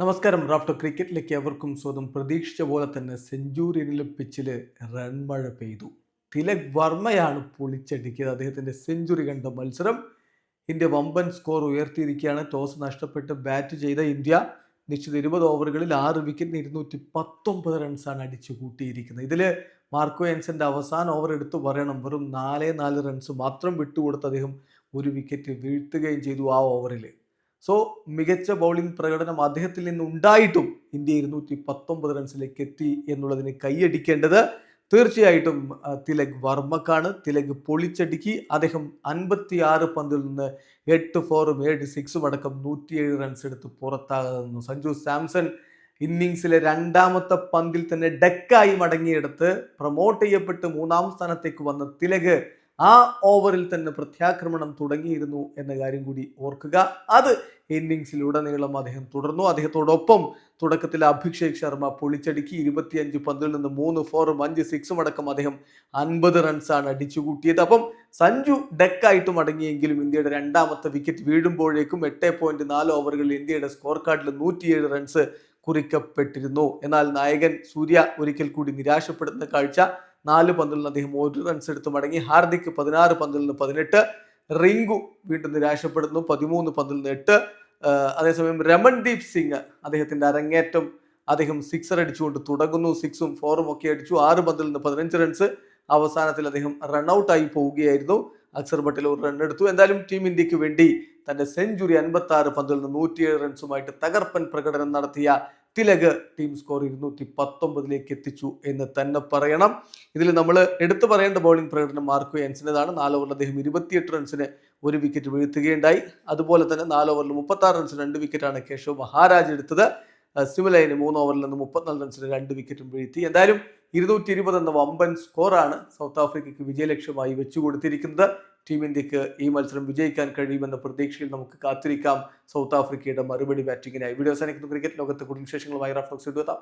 നമസ്കാരം. റാഫ്റ്റർ ക്രിക്കറ്റിലേക്ക് അവർക്കും സ്വന്തം പ്രതീക്ഷിച്ച പോലെ തന്നെ സെഞ്ചുറിയനിലെ പിച്ചിൽ റൺ മഴ പെയ്തു. തിലക് വർമ്മയാണ് പൊളിച്ചടിക്കിയത്. അദ്ദേഹത്തിന്റെ സെഞ്ചുറി കണ്ട മത്സരം ഇന്ത്യ വമ്പൻ സ്കോർ ഉയർത്തിയിരിക്കുകയാണ്. ടോസ് നഷ്ടപ്പെട്ട് ബാറ്റ് ചെയ്ത ഇന്ത്യ നിശ്ചിത ഇരുപത് ഓവറുകളിൽ ആറ് വിക്കറ്റിന് ഇരുന്നൂറ്റി പത്തൊമ്പത് റൺസാണ് അടിച്ചു കൂട്ടിയിരിക്കുന്നത്. ഇതിൽ മാർക്കോ എൻസന്റെ അവസാന ഓവർ എടുത്തു പറയണം. വെറും നാലേ നാല് റൺസ് മാത്രം വിട്ടുകൊടുത്ത് അദ്ദേഹം ഒരു വിക്കറ്റ് വീഴ്ത്തുകയും ചെയ്തു ആ ഓവറിൽ സോ മികച്ച ബൗളിംഗ് പ്രകടനം അദ്ദേഹത്തിൽ നിന്ന് ഉണ്ടായിട്ടും ഇന്ത്യ ഇരുന്നൂറ്റി പത്തൊമ്പത് റൺസിലേക്ക് എത്തി എന്നുള്ളതിന് കൈയടിക്കേണ്ടത് തീർച്ചയായിട്ടും തിലക് വർമ്മക്കാണ്. തിലക് പൊളിച്ചടുക്കി. അദ്ദേഹം അൻപത്തി ആറ് പന്തിൽ നിന്ന് എട്ട് ഫോറും ഏഴ് സിക്സും അടക്കം നൂറ്റിയേഴ് റൺസ് എടുത്ത് പുറത്താകുന്നു. സഞ്ജു സാംസൺ ഇന്നിങ്സിലെ രണ്ടാമത്തെ പന്തിൽ തന്നെ ഡെക്കായി മടങ്ങിയെടുത്ത് പ്രൊമോട്ട് ചെയ്യപ്പെട്ട് മൂന്നാം സ്ഥാനത്തേക്ക് വന്ന തിലക് ആ ഓവറിൽ തന്നെ പ്രത്യാക്രമണം തുടങ്ങിയിരുന്നു എന്ന കാര്യം കൂടി ഓർക്കുക. അത് ഇന്നിങ്സിലുടനീളം അദ്ദേഹം തുടർന്നു. അദ്ദേഹത്തോടൊപ്പം തുടക്കത്തിൽ അഭിഷേക് ശർമ്മ പൊളിച്ചടുക്കി ഇരുപത്തിയഞ്ച് പന്തിൽ നിന്ന് മൂന്ന് ഫോറും അഞ്ച് സിക്സും അടക്കം അദ്ദേഹം അൻപത് റൺസാണ് അടിച്ചുകൂട്ടിയത്. അപ്പം സഞ്ജു ഡെക്കായിട്ട് മടങ്ങിയെങ്കിലും ഇന്ത്യയുടെ രണ്ടാമത്തെ വിക്കറ്റ് വീഴുമ്പോഴേക്കും എട്ട് പോയിന്റ് നാല് ഓവറുകളിൽ ഇന്ത്യയുടെ സ്കോർ കാർഡിൽ നൂറ്റിയേഴ് റൺസ് കുറിക്കപ്പെട്ടിരുന്നു. എന്നാൽ നായകൻ സൂര്യ ഒരിക്കൽ കൂടി നിരാശപ്പെടുന്ന കാഴ്ച നാല് പന്തിൽ നിന്ന് അദ്ദേഹം ഒരു റൺസ് എടുത്ത് മടങ്ങി. ഹാർദിക് പതിനാറ് പന്തിൽ നിന്ന് പതിനെട്ട്. റിങ്കു വീണ്ടും നിരാശപ്പെടുന്നു പതിമൂന്ന് പന്തിൽ നിന്ന് എട്ട് അതേസമയം രമൺദീപ് സിംഗ് അദ്ദേഹത്തിന്റെ അരങ്ങേറ്റം അദ്ദേഹം സിക്സർ അടിച്ചുകൊണ്ട് തുടങ്ങുന്നു. സിക്സും ഫോറും ഒക്കെ അടിച്ചു. ആറ് പന്തിൽ നിന്ന് പതിനഞ്ച് റൺസ് അവസാനത്തിൽ അദ്ദേഹം റൺഔട്ടായി പോവുകയായിരുന്നു. അക്സർ പട്ടേൽ ഒരു റൺ എടുത്തു. എന്തായാലും ടീം ഇന്ത്യയ്ക്ക് വേണ്ടി തന്റെ സെഞ്ചുറി അൻപത്തി ആറ് പന്തിൽ നിന്ന് നൂറ്റിയേഴ് റൺസുമായിട്ട് തകർപ്പൻ പ്രകടനം നടത്തിയ തിലക് ടീം സ്കോർ ഇരുന്നൂറ്റി പത്തൊമ്പതിലേക്ക് എത്തിച്ചു എന്ന് തന്നെ പറയണം. ഇതിൽ നമ്മൾ എടുത്തു പറയേണ്ട ബൗളിംഗ് പ്രകടനം മാർക്കോ എൻസിന്റെതാണ് നാല് ഓവറിൽ അദ്ദേഹം ഇരുപത്തിയെട്ട് റൺസിന് ഒരു വിക്കറ്റ് വീഴ്ത്തുകയുണ്ടായി. അതുപോലെ തന്നെ നാല് ഓവറിൽ മുപ്പത്താറ് റൺസിന് രണ്ട് വിക്കറ്റാണ് കേശവ് മഹാരാജ് എടുത്തത്. സിമിലൈന് മൂന്ന് ഓവറിൽ നിന്ന് മുപ്പത്തിനാല് റൺസിന് രണ്ട് വിക്കറ്റും വീഴ്ത്തി. എന്തായാലും ഇരുന്നൂറ്റി ഇരുപത് എന്ന വമ്പൻ സ്കോറാണ് സൗത്ത് ആഫ്രിക്കയ്ക്ക് വിജയലക്ഷ്യമായി വെച്ചു കൊടുത്തിരിക്കുന്നത്. ടീം ഇന്ത്യയ്ക്ക് ഈ മത്സരം വിജയിക്കാൻ കഴിയുമെന്ന പ്രതീക്ഷയിൽ നമുക്ക് കാത്തിരിക്കാം. സൗത്ത് ആഫ്രിക്കയുടെ മറുപടി ബാറ്റിങ്ങിനായി വീഡിയോ അവസാനിക്കുന്ന. ക്രിക്കറ്റ് ലോകത്ത് കൂടുതൽ വിശേഷങ്ങളുമായി റഫ്ലോക്സ് എത്താം.